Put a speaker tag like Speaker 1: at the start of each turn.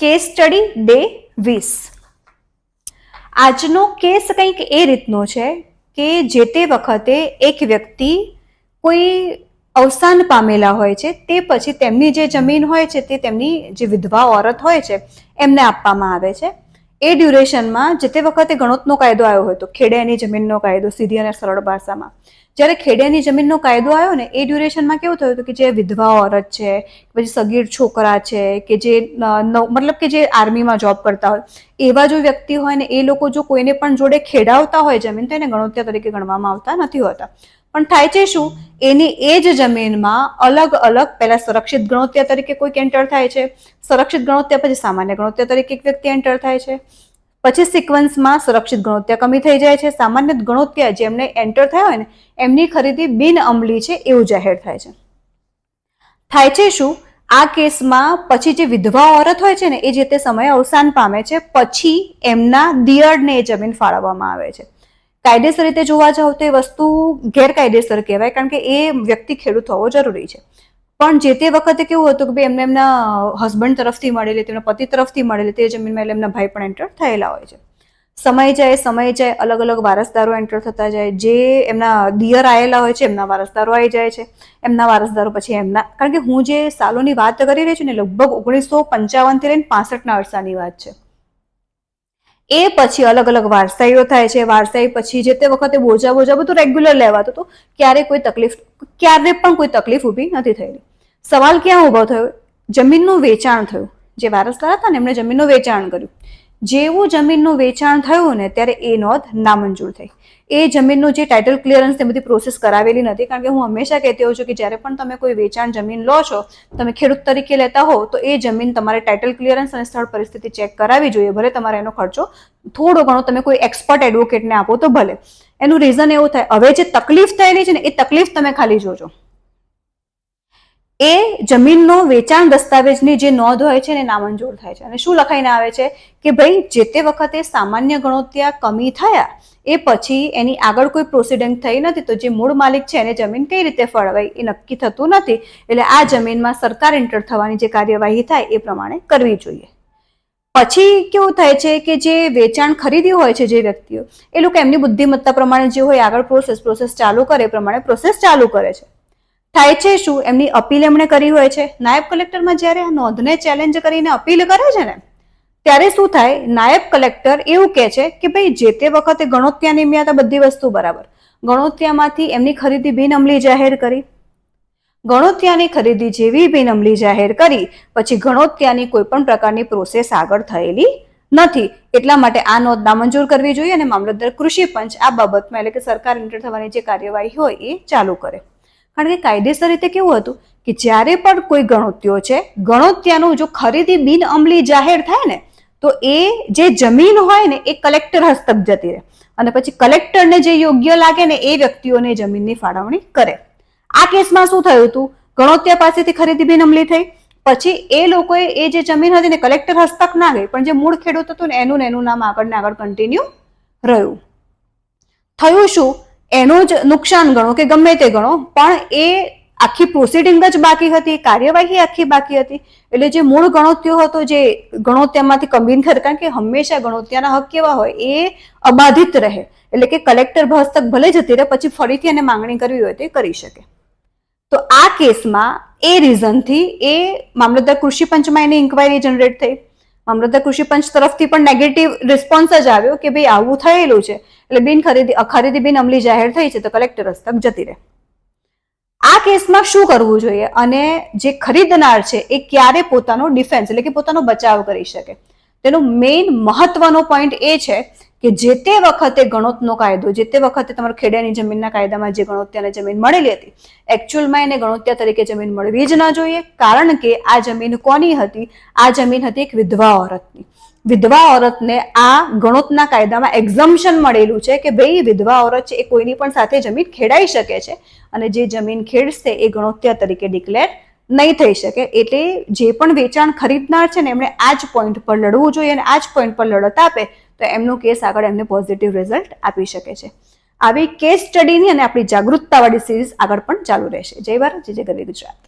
Speaker 1: Case study day વીસ આજનો case કંઈક એ રીતનો છે કે જે તે વખતે એક વ્યક્તિ કોઈ અવસાન પામેલા હોય છે, તે પછી તેમની જે જમીન હોય છે, તે તેમની જે વિધવા ઓરત હોય છે, એમને આપવામાં આવે છે. એ ડ્યુરેશનમાં જે તે વખતે ગણોતનો કાયદો આવ્યો હતો, ખેડે એની જમીનનો કાયદો, સીધી અને સરળ ભાષામાં. જ્યારે ખેડિયાની જમીનનો કાયદો આવ્યો ને, એ ડ્યુરેશનમાં કેવું થયું હતું કે જે વિધવા ઓરત છે પછી સગીર છોકરા છે, કે જે મતલબ કે જે આર્મીમાં જોબ કરતા હોય, એવા જો વ્યક્તિ હોય ને, એ લોકો જો કોઈને પણ જોડે ખેડાવતા હોય જમીન, તો એને ગણોત્યા તરીકે ગણવામાં આવતા નથી હોતા. પણ થાય છે શું? એની એ જ જમીનમાં અલગ અલગ, પહેલા સંરક્ષિત ગણોત્યા તરીકે કોઈક એન્ટર થાય છે, સંરક્ષિત ગણોત્યા, પછી સામાન્ય ગણોત્યા તરીકે એક વ્યક્તિ એન્ટર થાય છે. પછી સિક્વન્સમાં સુરક્ષિત ગણોત્યા કમી થઈ જાય છે. સામાન્ય ગણોત્યા જેમને એન્ટર થયા હોય ને, એમની ખરીદી બિનઅમલી છે એવું જાહેર થાય છે. થાય છે શું? આ કેસમાં પછી જે વિધવા ઓરત હોય છે ને, એ જે તે સમયે અવસાન પામે છે, પછી એમના દિયરને એ જમીન ફાળવવામાં આવે છે. કાયદેસર રીતે જોવા જાવ તો એ વસ્તુ ગેરકાયદેસર કહેવાય, કારણ કે એ વ્યક્તિ ખેડૂત હોવો જરૂરી છે. પણ જે તે વખતે કેવું હતું કે ભાઈ એમને એમના હસબન્ડ તરફથી મળેલી, તેમના પતિ તરફથી મળેલી, તે જમીનમાં એટલે એમના ભાઈ પણ એન્ટર થયેલા હોય છે. સમય જાય સમય જાય, અલગ અલગ વારસદારો એન્ટર થતા જાય. જે એમના દિયર આવેલા હોય છે, એમના વારસદારો આવી જાય છે. એમના વારસદારો પછી એમના, કારણ કે હું જે સાલોની વાત કરી રહી છું ને, લગભગ ઓગણીસો પંચાવનથી લઈને પાસઠના અરસાની વાત છે. એ પછી અલગ અલગ વારસાઈઓ થાય છે. વારસાઈ પછી જે તે વખતે બોજા બોજા બધું રેગ્યુલર લેવાતું હતું. ક્યારે કોઈ તકલીફ ક્યારે પણ કોઈ તકલીફ ઊભી નથી થયેલી. સવાલ ક્યાં ઊભો થયો? જમીનનું વેચાણ થયું. જે વારસદાર હતા ને એમણે જમીનનું વેચાણ કર્યું. જેવું જમીનનું વેચાણ થયું ને ત્યારે એ નોંધ નામંજૂર થઈ. એ જમીનનું જે ટાઇટલ ક્લિયરન્સ તે બધી પ્રોસેસ કરાવેલી નથી, કારણ કે હું હંમેશા કહેતી હોઉં છું કે જ્યારે પણ તમે કોઈ વેચાણ જમીન લો છો, તમે ખેડૂત તરીકે લેતા હો તો એ જમીન તમારે ટાઇટલ ક્લિયરન્સ અને સ્થળ પરિસ્થિતિ ચેક કરાવવી જોઈએ, ભલે તમારે એનો ખર્ચો થોડો ઘણો તમે કોઈ એક્સપર્ટ એડવોકેટને આપો તો ભલે. એનું રીઝન એવું થાય, હવે જે તકલીફ થયેલી છે ને, એ તકલીફ તમે ખાલી જોજો. એ જમીનનો વેચાણ દસ્તાવેજની જે નોંધ હોય છે એને નામંજૂર થાય છે. અને શું લખાઈને આવે છે? કે ભાઈ, જે તે વખતે સામાન્ય ગણોત્યા કમી થયા, એ પછી એની આગળ કોઈ પ્રોસિડિંગ થઈ નથી, તો જે મૂળ માલિક છે એને જમીન કઈ રીતે ફળવાય એ નક્કી થતું નથી. એટલે આ જમીનમાં સરકાર એન્ટર થવાની જે કાર્યવાહી થાય, એ પ્રમાણે કરવી જોઈએ. પછી કેવું થાય છે કે જે વેચાણ ખરીદી હોય છે જે વ્યક્તિઓ, એ લોકો એમની બુદ્ધિમત્તા પ્રમાણે જે હોય, આગળ પ્રોસેસ પ્રોસેસ ચાલુ કરે, એ પ્રમાણે પ્રોસેસ ચાલુ કરે છે. થાય છે શું? એમની અપીલ એમણે કરી હોય છે. નાયબ કલેક્ટરમાં જ્યારે આ નોંધને ચેલેન્જ કરીને અપીલ કરે છે ને, ત્યારે શું થાય? નાયબ કલેક્ટર એવું કહે છે કે ભાઈ જે તે વખતે ગણોત્યાની મેં હતા બધી વસ્તુ બરાબર. ગણોત્યામાંથી એમની ખરીદી બિનઅમલી જાહેર કરી. ગણોત્યાની ખરીદી જેવી બિનઅમલી જાહેર કરી. પછી ગણોત્યાની કોઈ પણ પ્રકારની પ્રોસેસ આગળ થયેલી નથી. એટલા માટે આ નોંધ નામંજૂર કરવી જોઈએ અને મામલતદાર કૃષિ પંચ આ બાબતમાં એટલે કે સરકાર એન્ટર થવાની જે કાર્યવાહી હોય એ ચાલુ કરે. કારણ કે કાયદેસર રીતે કેવું હતું કે જ્યારે પણ કોઈ ગણોત્યો છે, ગણોત્યાનું જો ખરીદી બિનઅમલી જાહેર થાય ને, તો એ જે જમીન હોય ને, એ કલેક્ટર હસ્તક જતી રહે. અને પછી કલેક્ટરને જે યોગ્ય લાગે ને, એ વ્યક્તિઓને જમીનની ફાળવણી કરે. આ કેસમાં શું થયું હતું? ગણોત્યા પાસેથી ખરીદી બિનઅમલી થઈ. પછી એ લોકોએ એ જે જમીન હતી ને, કલેક્ટર હસ્તક ના ગઈ, પણ જે મૂળ ખેડૂત હતું ને, એનું ને એનું નામ આગળ ને આગળ કન્ટિન્યુ રહ્યું. થયું શું? એનું જ નુકસાન ગણો કે ગમે તે ગણો, પણ એ આખી પ્રોસિડિંગ જ બાકી હતી, કાર્યવાહી આખી બાકી હતી. એટલે જે મૂળ ગણોત્યો હતો, જે ગણોત્યામાંથી કમીન ખર કારણ કે હંમેશા ગણોત્યાના હક કેવા હોય, એ અબાધિત રહે. એટલે કે કલેક્ટર હસ્તક ભલે જતી રહે, પછી ફરીથી એને માંગણી કરવી હોય તે કરી શકે. તો આ કેસમાં એ રીઝનથી એ મામલતદાર કૃષિ પંચમાં એની ઇન્કવાયરી જનરેટ થઈ. મામલતદાર કૃષિ પંચ તરફથી પણ નેગેટિવ રિસ્પોન્સ જ આવ્યો કે ભાઈ આવું થયેલું છે. એટલે બિન ખરીદી ખરીદી બિન અમલી જાહેર થઈ છે તો કલેક્ટર હસ્તક જતી રહે. આ કેસમાં શું કરવું જોઈએ? અને જે ખરીદનાર છે એ ક્યારે પોતાનો ડિફેન્સ એટલે કે પોતાનો બચાવ કરી શકે? તેનો મેઇન મહત્વનો પોઈન્ટ એ છે કે જે તે વખતે ગણોતનો કાયદો, જે તે વખતે તમારે ખેડિયાની જમીનના કાયદામાં જે ગણોત્યાને જમીન મળેલી હતી એકચ્યુઅલમાં એને ગણોત્યા તરીકે જમીન મળવી જ ન જોઈએ, કારણ કે આ જમીન કોની હતી? આ જમીન હતી એક વિધવા ઓરતની. વિધવા ઓરતને આ ગણોતના કાયદામાં એક્ઝમ્પશન મળેલું છે કે ભાઈ વિધવા ઓરત છે એ કોઈની પણ સાથે જમીન ખેડાઈ શકે છે અને જે જમીન ખેડશે એ ગણોત્યા તરીકે ડિક્લેર નહીં થઈ શકે. એટલે જે પણ વેચાણ ખરીદનાર છે ને એમણે આ જ પોઈન્ટ પર લડવું જોઈએ અને આ જ પોઈન્ટ પર લડત આપે, તો એમનો કેસ આગળ એમને પોઝિટિવ રિઝલ્ટ આપી શકે છે. આવી કેસ સ્ટડીની અને આપણી જાગૃતતાવાળી સિરીઝ આગળ પણ ચાલુ રહેશે. જય ભારત, જય જય ગરવી ગુજરાત.